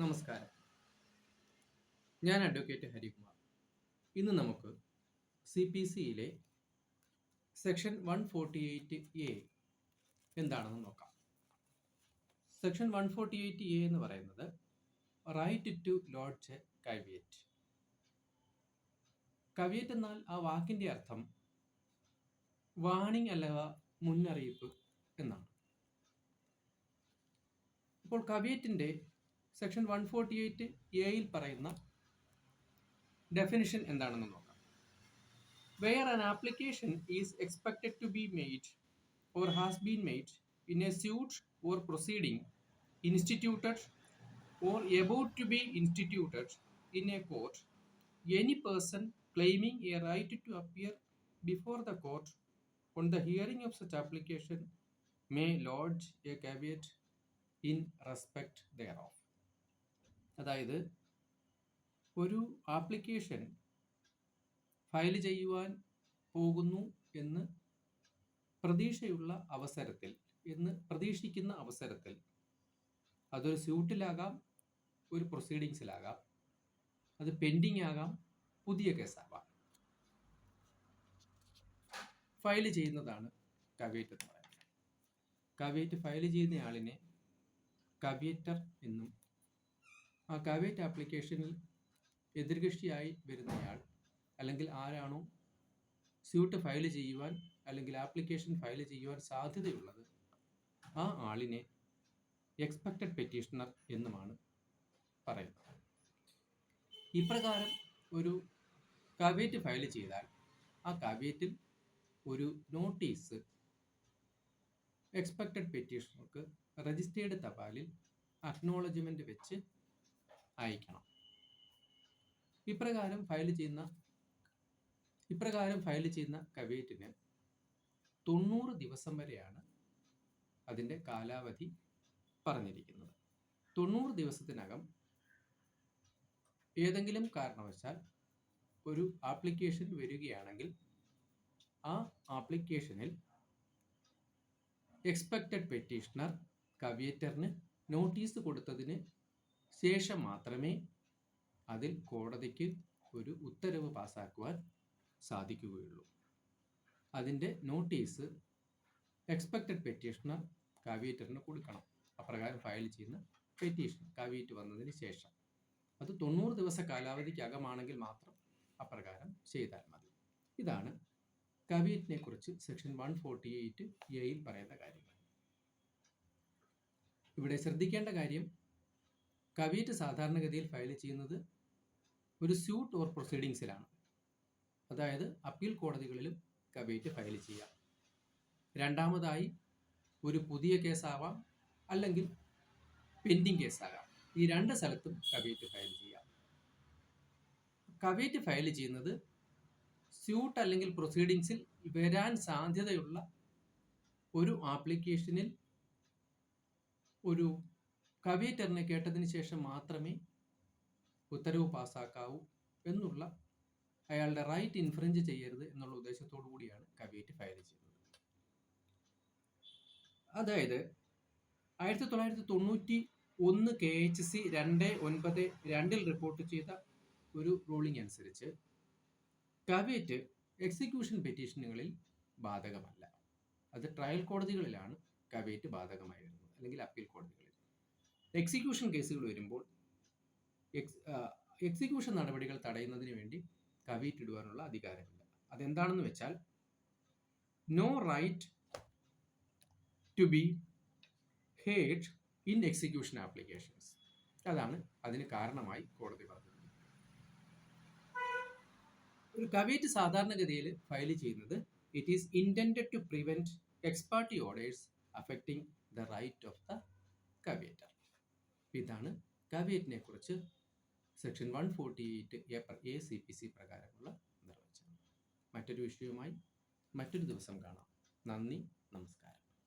നമസ്കാരം. ഞാൻ അഡ്വക്കേറ്റ് ഹരികുമാർ. ഇന്ന് നമുക്ക് സി പി സിയിലെ section one forty eight A എന്താണെന്ന് നോക്കാം. Section one forty eight A എന്ന് പറയുന്നത് right to lodge caveat caveat എന്നാൽ ആ വാക്കിന്റെ അർത്ഥം വാണിംഗ് അല്ലവ മുന്നറിയിപ്പ് എന്നാണ്. ഇപ്പോൾ കവിയറ്റിന്റെ സെക്ഷൻ വൺ ഫോർട്ടി എയ്റ്റ് എയിൽ പറയുന്ന ഡെഫിനിഷൻ എന്താണെന്ന് നോക്കാം where an application is expected to be made or has been made in a suit or proceeding instituted or about to be instituted in a court any person claiming a right to appear before the court on the hearing of such application may lodge a caveat in respect thereof. അതായത് ഒരു application file ചെയ്യുവാൻ പോകുന്നു എന്ന് പ്രതീക്ഷയുള്ള അവസരത്തിൽ എന്ന് പ്രതീക്ഷിക്കുന്ന അവസരത്തിൽ അതൊരു സ്യൂട്ടിലാകാം ഒരു പ്രൊസീഡിങ്സിലാകാം അത് പെൻഡിങ് ആകാം പുതിയ കേസാവാം. ഫയൽ ചെയ്യുന്നതാണ് കവേറ്റ് എന്ന് പറയുന്നത്. കവേറ്റ് ഫയൽ ചെയ്യുന്നയാളിനെ കവിയേറ്റർ എന്നും ആ കവേറ്റ് ആപ്ലിക്കേഷനിൽ എതിർകൃഷ്ടിയായി വരുന്നയാൾ അല്ലെങ്കിൽ ആരാണോ സ്യൂട്ട് ഫയൽ ചെയ്യുവാൻ അല്ലെങ്കിൽ ആപ്ലിക്കേഷൻ ഫയൽ ചെയ്യുവാൻ സാധ്യതയുള്ളത് ആ ആളിനെ എക്സ്പെക്റ്റഡ് പെറ്റീഷണർ എന്നുമാണ് പറയുന്നത്. ഇപ്രകാരം ഒരു കവേറ്റ് ഫയൽ ചെയ്താൽ ആ കവേറ്റിൽ ഒരു നോട്ടീസ് എക്സ്പെക്റ്റഡ് പെറ്റീഷണർക്ക് രജിസ്റ്റേർഡ് തപാലിൽ അക്നോളജ്മെന്റ് വെച്ച് അയക്കണം. ഇപ്രകാരം ഫയൽ ചെയ്യുന്ന ഇപ്രകാരം ഫയൽ ചെയ്യുന്ന കവേറ്റിന് തൊണ്ണൂറ് ദിവസം വരെയാണ് അതിന്റെ കാലാവധി പറഞ്ഞിരിക്കുന്നത്. തൊണ്ണൂറ് ദിവസത്തിനകം ഏതെങ്കിലും കാരണവശാൽ ഒരു ആപ്ലിക്കേഷൻ വരികയാണെങ്കിൽ ആ ആപ്ലിക്കേഷനിൽ എക്സ്പെക്റ്റഡ് പെറ്റീഷണർ കവിയേറ്ററിന് നോട്ടീസ് കൊടുത്തതിന് ശേഷം മാത്രമേ അതിൽ കോടതിക്ക് ഒരു ഉത്തരവ് പാസ്സാക്കുവാൻ സാധിക്കുകയുള്ളൂ. അതിന്റെ നോട്ടീസ് എക്സ്പെക്റ്റഡ് പെറ്റീഷണർ കാവ്യേറ്ററിന് കൊടുക്കണം. അപ്രകാരം ഫയൽ ചെയ്യുന്ന പെറ്റീഷൻ കവിയേറ്റ് വന്നതിന് ശേഷം. അത് തൊണ്ണൂറ് ദിവസ കാലാവധിക്കകമാണെങ്കിൽ മാത്രം അപ്രകാരം ചെയ്താൽ മതി. ഇതാണ് കവിയറ്റിനെ കുറിച്ച് സെക്ഷൻ വൺ ഫോർട്ടി എയ്റ്റ് എയിൽ പറയുന്ന കാര്യങ്ങൾ. ഇവിടെ ശ്രദ്ധിക്കേണ്ട കാര്യം കവിയറ്റ് സാധാരണഗതിയിൽ ഫയൽ ചെയ്യുന്നത് ഒരു സ്യൂട്ട് ഓർ പ്രൊസീഡിങ്സിലാണ് അതായത് അപ്പീൽ കോടതികളിലും കവിയേറ്റ് ഫയൽ ചെയ്യാം. രണ്ടാമതായി ഒരു പുതിയ കേസാവാം അല്ലെങ്കിൽ പെൻഡിങ് കേസാകാം. ഈ രണ്ട് സ്ഥലത്തും കവിയേറ്റ് ഫയൽ ചെയ്യാം. കവിയേറ്റ് ഫയൽ ചെയ്യുന്നത് സ്യൂട്ട് അല്ലെങ്കിൽ പ്രൊസീഡിങ്സിൽ വരാൻ സാധ്യതയുള്ള ഒരു ആപ്ലിക്കേഷനിൽ ഒരു കവിയേറ്ററിനെ കേട്ടതിന് ശേഷം മാത്രമേ ഉത്തരവ് പാസ്സാക്കാവൂ എന്നുള്ള അയാളുടെ റൈറ്റ് ഇൻഫ്രഞ്ച് ചെയ്യരുത് എന്നുള്ള ഉദ്ദേശത്തോടു കൂടിയാണ് കവിയേറ്റ് ഫയൽ ചെയ്യുന്നത് അതായത് ആയിരത്തി തൊള്ളായിരത്തി തൊണ്ണൂറ്റി ഒന്ന് കെ എച്ച് സി രണ്ട് ഒൻപത് രണ്ടിൽ റിപ്പോർട്ട് ചെയ്ത ഒരു റൂളിംഗ് അനുസരിച്ച് കവേറ്റ് എക്സിക്യൂഷൻ പെറ്റീഷനുകളിൽ ബാധകമല്ല. അത് ട്രയൽ കോടതികളിലാണ് കവേറ്റ് ബാധകമായിരുന്നത്. അല്ലെങ്കിൽ അപ്പീൽ കോടതികളിൽ. എക്സിക്യൂഷൻ കേസുകൾ വരുമ്പോൾ എക്സിക്യൂഷൻ നടപടികൾ തടയുന്നതിന് വേണ്ടി കവേറ്റ് ഇടുവാനുള്ള അധികാരമില്ല. അതെന്താണെന്ന് വെച്ചാൽ no right to be heard in execution applications അതാണ് അതിന് കാരണമായി കോടതി പറഞ്ഞത്. ഒരു കവേറ്റ് സാധാരണഗതിയിൽ ഫയൽ ചെയ്യുന്നത് it is intend to prevent ex parte orders affecting the right of the caveator ഇതാണ് കവിയറ്റിനെ കുറിച്ച് section one forty eight A C P C പ്രകാരമുള്ള നിർവചനം. മറ്റൊരു വിഷയവുമായി മറ്റൊരു ദിവസം കാണാം. നന്ദി നമസ്കാരം.